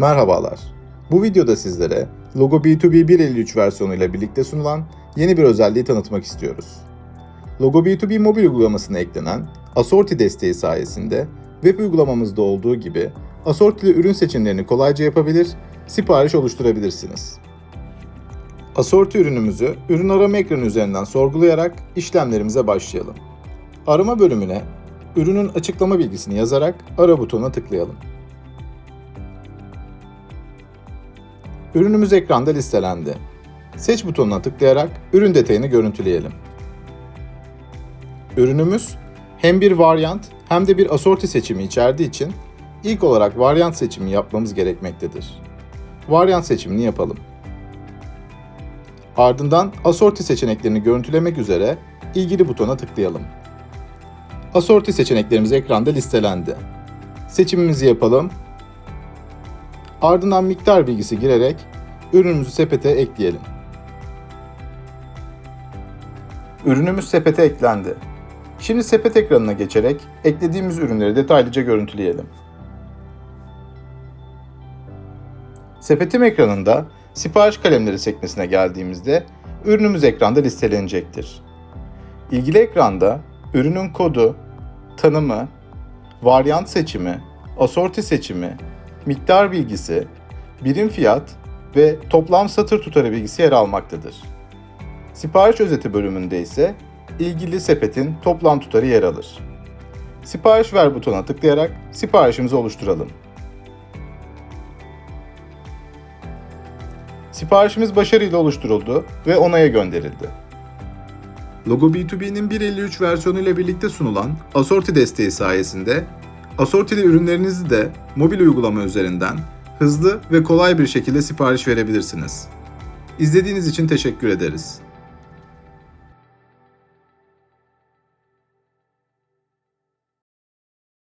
Merhabalar. Bu videoda sizlere Logo B2B 1.53 versiyonu ile birlikte sunulan yeni bir özelliği tanıtmak istiyoruz. Logo B2B mobil uygulamasına eklenen Assorti desteği sayesinde web uygulamamızda olduğu gibi Assortili ürün seçimlerini kolayca yapabilir, sipariş oluşturabilirsiniz. Assorti ürünümüzü ürün arama ekranı üzerinden sorgulayarak işlemlerimize başlayalım. Arama bölümüne ürünün açıklama bilgisini yazarak ara butonuna tıklayalım. Ürünümüz ekranda listelendi. Seç butonuna tıklayarak ürün detayını görüntüleyelim. Ürünümüz hem bir varyant hem de bir asorti seçimi içerdiği için ilk olarak varyant seçimi yapmamız gerekmektedir. Varyant seçimini yapalım. Ardından asorti seçeneklerini görüntülemek üzere ilgili butona tıklayalım. Asorti seçeneklerimiz ekranda listelendi. Seçimimizi yapalım. Ardından miktar bilgisi girerek ürünümüzü sepete ekleyelim. Ürünümüz sepete eklendi. Şimdi sepet ekranına geçerek eklediğimiz ürünleri detaylıca görüntüleyelim. Sepetim ekranında sipariş kalemleri sekmesine geldiğimizde ürünümüz ekranda listelenecektir. İlgili ekranda ürünün kodu, tanımı, varyant seçimi, asorti seçimi, miktar bilgisi, birim fiyat ve toplam satır tutarı bilgisi yer almaktadır. Sipariş özeti bölümünde ise ilgili sepetin toplam tutarı yer alır. Sipariş ver butonuna tıklayarak siparişimizi oluşturalım. Siparişimiz başarıyla oluşturuldu ve onaya gönderildi. Logo B2B'nin 1.53 versiyonu ile birlikte sunulan Assorti desteği sayesinde Assortili ürünlerinizi de mobil uygulama üzerinden hızlı ve kolay bir şekilde sipariş verebilirsiniz. İzlediğiniz için teşekkür ederiz.